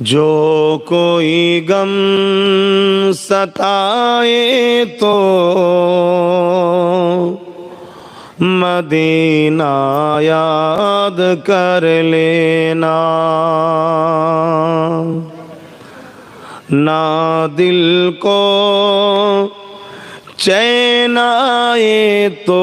جو کوئی غم ستائے تو مدینہ یاد کر لینا۔ نہ دل کو چین آئے تو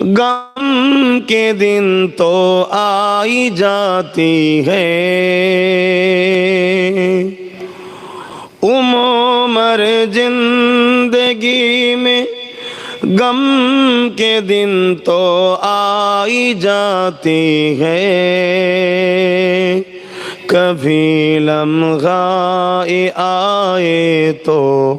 غم کے دن تو آئی جاتی ہے۔ عمر زندگی میں غم کے دن تو آئی جاتی ہے۔ کبھی لمحہ آئے تو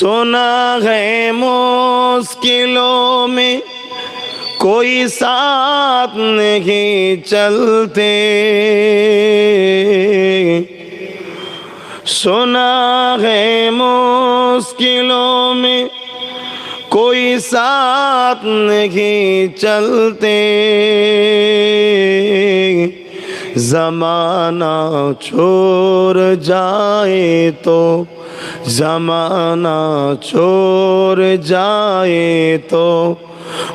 سنا ہے مشکلوں میں، کوئی ساتھ نہیں چلتے۔ سنا ہے مشکلوں میں، کوئی ساتھ نہیں چلتے۔ زمانہ چھوڑ جائے تو জমানা চোর যায় তো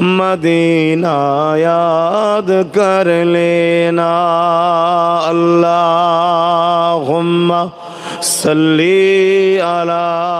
مدینہ یاد کر لینا۔ اللہم صلی علی